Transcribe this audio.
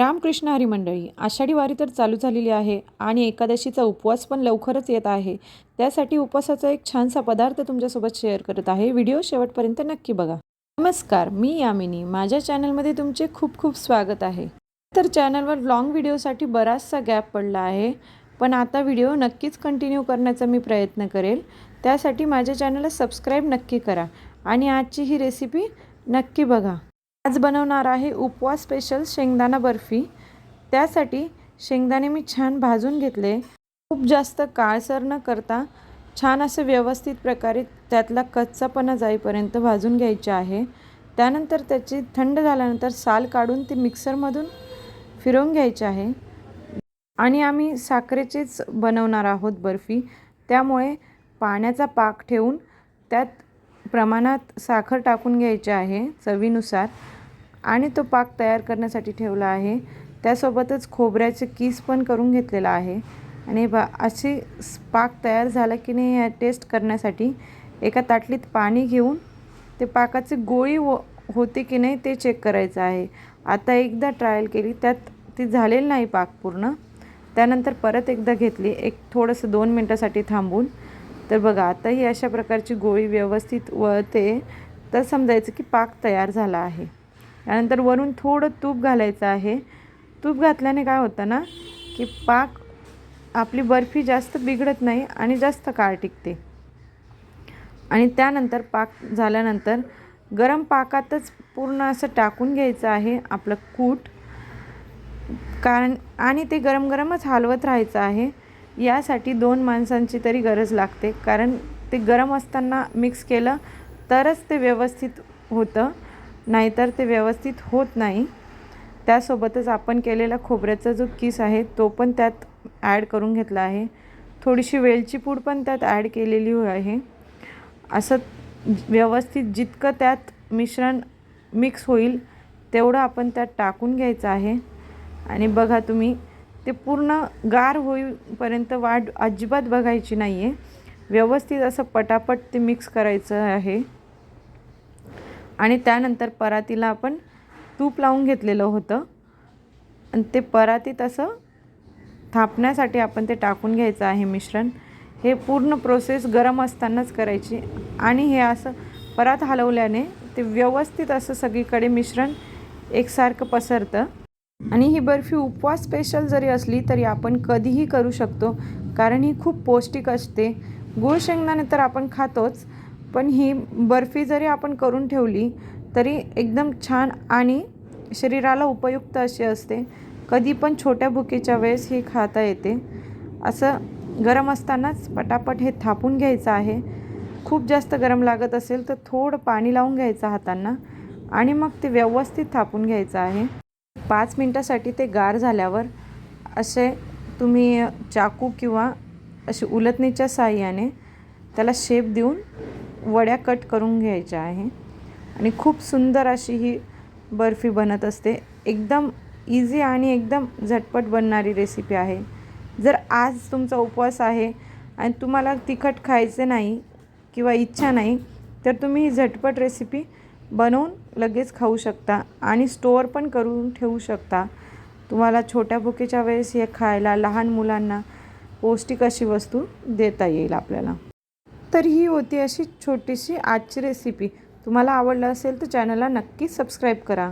रामकृष्ण हरी मंडळी आषाढी वारी तर चालू झालेली आहे आणि एकादशीचा उपवास पण लवकरच येत आहे. त्यासाठी उपवासाचा एक छानसा पदार्थ तुमच्यासोबत शेअर करत आहे. व्हिडिओ शेवटपर्यंत नक्की बघा. नमस्कार मी यामिनी. माझ्या चॅनलमध्ये तुमचे खूप खूप स्वागत आहे. तर चॅनलवर लॉंग व्हिडिओसाठी बराचसा गॅप पडला आहे पण आता व्हिडिओ नक्कीच कंटिन्यू करण्याचा मी प्रयत्न करेल. त्यासाठी माझ्या चॅनलला सबस्क्राईब नक्की करा आणि आजची ही रेसिपी नक्की बघा. आज बनवणार आहे उपवास स्पेशल शेंगदाणा बर्फी. त्यासाठी शेंगदाणे मी छान भाजून घेतले. खूप जास्त काळसर न करता छान असं व्यवस्थित प्रकारे त्यातला कच्चापणा जाईपर्यंत भाजून घ्यायचे आहे. त्यानंतर त्याची थंड झाल्यानंतर साल काढून ती मिक्सरमधून फिरवून घ्यायचे आहे. आणि आम्ही साखरेचीच बनवणार आहोत बर्फी. त्यामुळे पाण्याचा पाक ठेवून त्यात प्रमाणात साखर टाकून घ्यायची आहे चवीनुसार. आणि तो पाक तयार करण्यासाठी ठेवला आहे. त्यासोबतच खोबऱ्याचे किस पण करून घेतलेला आहे. आणि बा अशी पाक तयार झाला की नाही या टेस्ट करण्यासाठी एका ताटलीत पाणी घेऊन ते पाकाची गोळी हो होते की नाही ते चेक करायचं आहे. आता एकदा ट्रायल केली त्यात ती झालेली नाही पाक पूर्ण. त्यानंतर परत एकदा घेतली एक थोडंसं दोन मिनटासाठी थांबून. तर बघा आता ही अशा प्रकारची गोळी व्यवस्थित वळते. तर समजायचं की पाक तयार झाला आहे. त्यानंतर वरून थोडं तूप घालायचं आहे. तूप घातल्याने काय होतं ना की पाक आपली बर्फी जास्त बिघडत नाही आणि जास्त काळ टिकते. आणि त्यानंतर पाक झाल्यानंतर गरम पाकातच पूर्ण असं टाकून घ्यायचं आहे आपलं कूट. कारण आणि ते गरम गरमच हलवत राहायचं आहे. यासाठी दोन माणसांची तरी गरज लागते. कारण ते गरम असताना मिक्स केलं तरच ते व्यवस्थित होतं. नाहीतर ते व्यवस्थित होत नाही. त्यासोबतच आपण केलेला खोबऱ्याचा जो किस आहे तो पण त्यात ॲड करून घेतला आहे. थोडीशी वेलची पूड पण त्यात ॲड केलेली आहे. असं व्यवस्थित जितकं त्यात मिश्रण मिक्स होईल तेवढं आपण त्यात टाकून घ्यायचं आहे. आणि बघा तुम्ही ते पूर्ण गार होईपर्यंत वाढ अजिबात बघायची नाही आहे व्यवस्थित असं पटापट ते मिक्स करायचं आहे. आणि त्यानंतर परातीला आपण तूप लावून घेतलेलं होतं. आणि ते परातीत असं थापण्यासाठी आपण ते टाकून घ्यायचं आहे मिश्रण. हे पूर्ण प्रोसेस गरम असतानाच करायची. आणि हे असं परात हलवल्याने ते व्यवस्थित असं सगळीकडे मिश्रण एकसारखं पसरतं. आणि ही बर्फी उपवास स्पेशल जरी असली तरी आपण कधीही करू शकतो. कारण ही खूप पौष्टिक असते. गुळ शेंगदाणे तर आपण खातोच. पण ही बर्फी जरी आपण करून ठेवली तरी एकदम छान आणि शरीराला उपयुक्त अशी असते. कधी पण छोट्या भुकेच्या वेळेस ही खाता येते. असं गरम असतानाच पटापट हे थापून घ्यायचं आहे. खूप जास्त गरम लागत असेल तर थोडं पाणी लावून घ्यायचं हातांना आणि मग ते व्यवस्थित थापून घ्यायचं आहे. पाच मिनटासाठी ते गार झाल्यावर असे तुम्ही चाकू किंवा असे उलटणीच्या साह्याने त्याला शेप देऊन वड्या कट करून घ्यायच्या आहे. आणि खूप सुंदर अशी ही बर्फी बनत असते. एकदम इझी आणि एकदम झटपट बनणारी रेसिपी आहे. जर आज तुमचा उपवास आहे आणि तुम्हाला तिखट खायचे नाही किंवा इच्छा नाही तर तुम्ही ही झटपट रेसिपी बनवून लगेच खाऊ शकता आणि स्टोअर पण करून ठेवू शकता. तुम्हाला छोट्या भुकेच्या वेळेस हे खायला लहान मुलांना पौष्टिक अशी वस्तू देता येईल आपल्याला. तर ही होती अशी छोटीशी आजची रेसिपी तुम्हाला आवडलं असेल तर चॅनलला नक्की सबस्क्राईब करा.